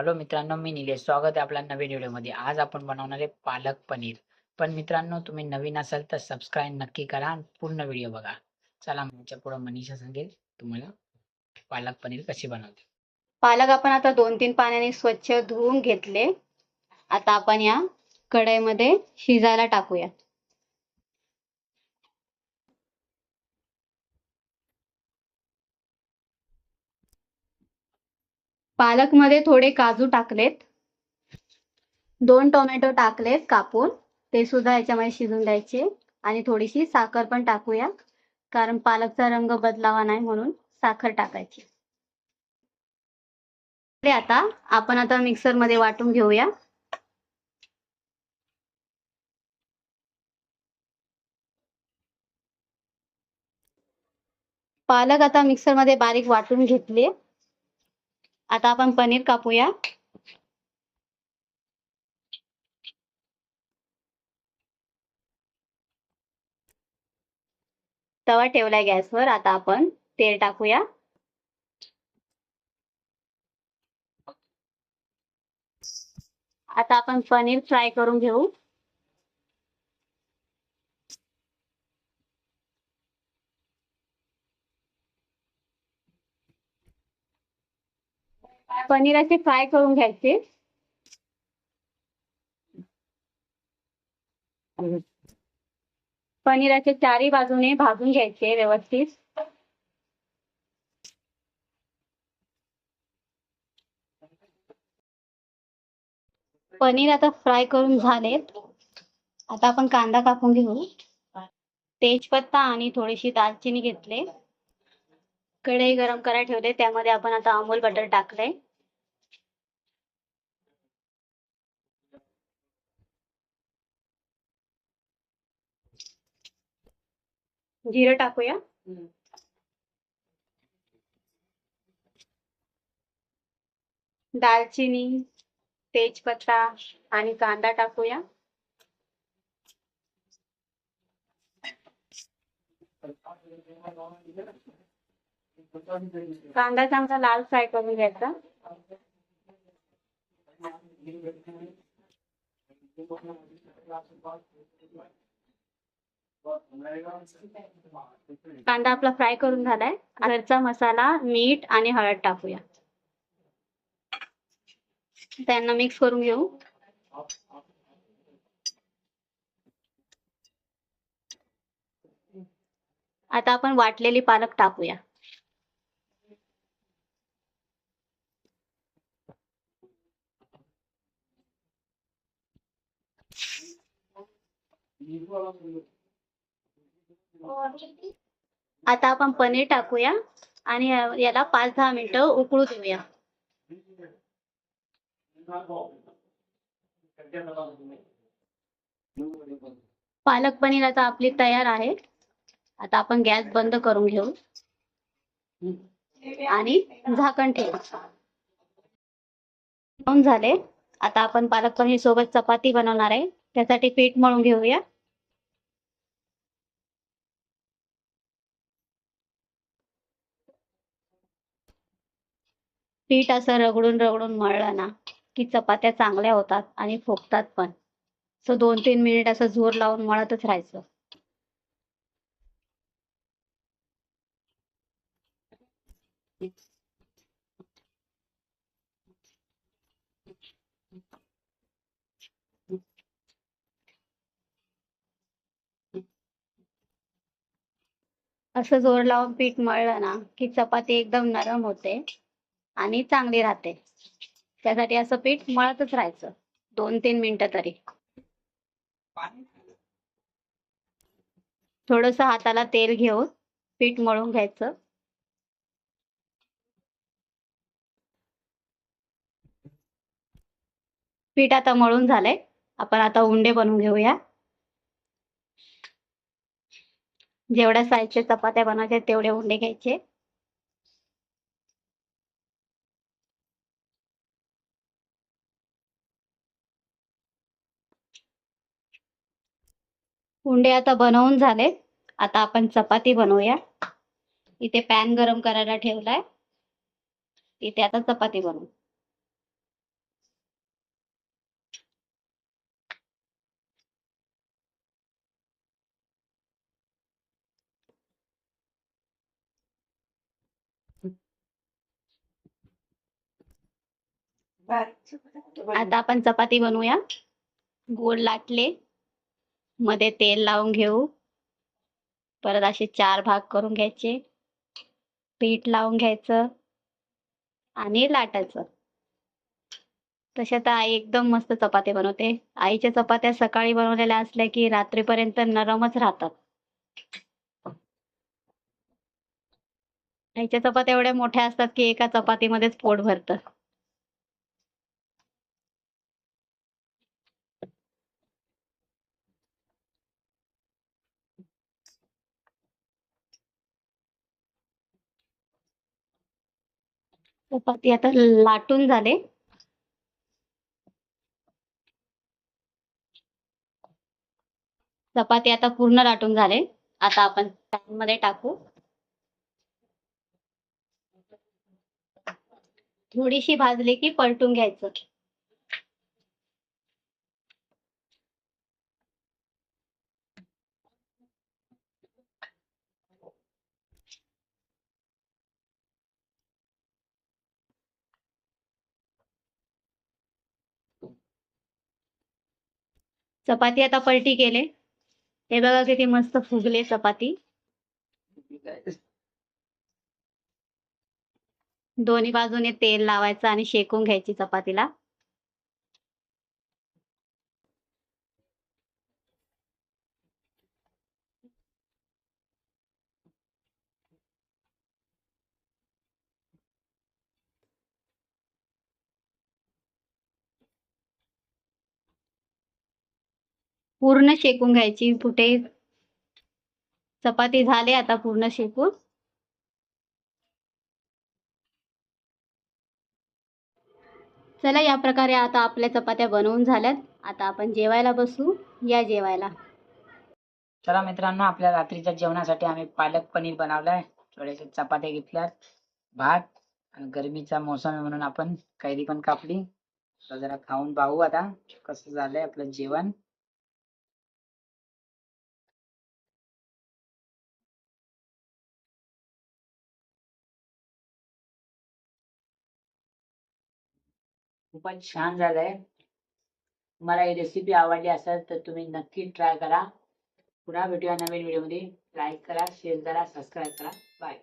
Hello मित्रांनो मी निलेश स्वागत आहे आपल्या नवीन व्हिडिओमध्ये. आज आपण बनवणार आहे पालक पनीर. पण मित्रांनो तुम्ही नवीन असाल तर सबस्क्राईब नक्की करा आणि पूर्ण व्हिडिओ बघा. चला माझ्या पुढे मनीषा सांगेल तुम्हाला पालक पनीर कशी बनवते. पालक आपण आता दोन तीन पाण्याने स्वच्छ धुवून घेतले. आता आपण या कढईमध्ये शिजायला टाकूया पालकमध्ये थोडे काजू टाकलेत. दोन टोमॅटो टाकलेत कापून. ते सुद्धा याच्यामध्ये शिजून द्यायचे. आणि थोडीशी साखर पण टाकूया. कारण पालकचा रंग बदलावा नाही म्हणून साखर टाकायची. आता आपण आता मिक्सरमध्ये वाटून घेऊया. पालक आता मिक्सरमध्ये बारीक वाटून घेतले. आता आपण पनीर कापूया. तवा ठेवलाय गॅसवर आता आपण तेल टाकूया. आता आपण पनीर फ्राय करून घेऊ. पनीर असे फ्राय करून घ्यायचे. पनीराचे चारही बाजूने भाजून घ्यायचे व्यवस्थित. पनीर आता फ्राय करून झालेत. आता आपण कांदा कापून घेऊ. तेजपत्ता आणि थोडीशी दालचिनी घेतले. कढई गरम करायला ठेवले. त्यामध्ये आपण आता अमूल बटर टाकले जिरं टाकूया. दालचिनी तेजपत्ता आणि कांदा टाकूया. कांदा चांगला लाल फ्राय करून घ्यायचा. कांदा आपला फ्राय करून झालाय. घरचा मसाला मीठ आणि हळद टाकूया. त्यांना मिक्स करून घेऊ. आता आपण वाटलेली पालक टाकूया. आता आपण पनीर टाकूया आणि याला पाच दहा मिनिटं उकळू देऊया. पालक पनीर आता आपली तयार आहे. आता आपण गॅस बंद करून घेऊ. आणि झाकण ठेवू. झाले. आता आपण पालक पनीर सोबत चपाती बनवणार आहे. त्यासाठी पीठ मळून घेऊया. पीठ असं रगडून रगडून मळलं ना की चपात्या चांगल्या होतात आणि फुगतात पण. सो दोन तीन मिनिट असं जोर लावून मळतच राहायचं. असं जोर लावून पीठ मळलं ना की चपाती एकदम नरम होते. आणि चांगली राहते. त्यासाठी असं पीठ मळतच राहायचं. दोन तीन मिनिटं तरी. थोडस हाताला तेल घेऊन पीठ मळून घ्यायचं. पीठ आता मळून झालंय. आपण आता उंडे बनवून घेऊया. जेवढ्या साईजचे चपात्या बनवायच्या तेवढे उंडे घ्यायचे. उंडे आता बनवून झाले आता आपण चपाती बनवूया. इथे पॅन गरम करायला ठेवलाय. इथे आता चपाती बनवू. आता आपण चपाती बनवूया. गोड लाटले. मध्ये तेल लावून घेऊ. परत असे चार भाग करून घ्यायचे. पीठ लावून घ्यायचं आणि लाटायचं. तशा तर आई एकदम मस्त चपाती बनवते. आईच्या चपात्या सकाळी बनवलेल्या असल्या की रात्रीपर्यंत नरमच राहतात. आईच्या चपात्या एवढ्या मोठ्या असतात की एका चपातीमध्येच पोट भरतं. चपाती आता लाटून झाले. चपाती आता पूर्ण लाटून झाले. आता आपण पॅनमध्ये टाकू. थोडीशी भाजली की पलटून घ्यायचं. चपाती आता पलटी केले. हे बघा किती मस्त फुगले चपाती. दोन्ही बाजूने तेल लावायचं आणि शेकून घ्यायची चपातीला. पूर्ण शेकून घ्यायची. कुठे चपाती झाले आता पूर्ण शेकून. चला या प्रकारे आता आपल्या चपात्या बनवून झाल्यात. आता आपण जेवायला बसू. या जेवायला. चला मित्रांनो आपल्या रात्रीच्या जेवणासाठी आम्ही पालक पनीर बनवलाय. थोडेसे चपात्या घेतल्यात. भात आणि गरमीचा मोसम आहे म्हणून आपण कैरी पण कापली. जरा खाऊन पाहू आता कसं झालंय आपलं जेवण. खूपच छान झालंय. तुम्हाला ही रेसिपी आवडली असेल तर तुम्ही नक्की ट्राय करा. पुन्हा भेटूया नवीन व्हिडिओमध्ये लाईक करा शेअर करा सबस्क्राईब करा. बाय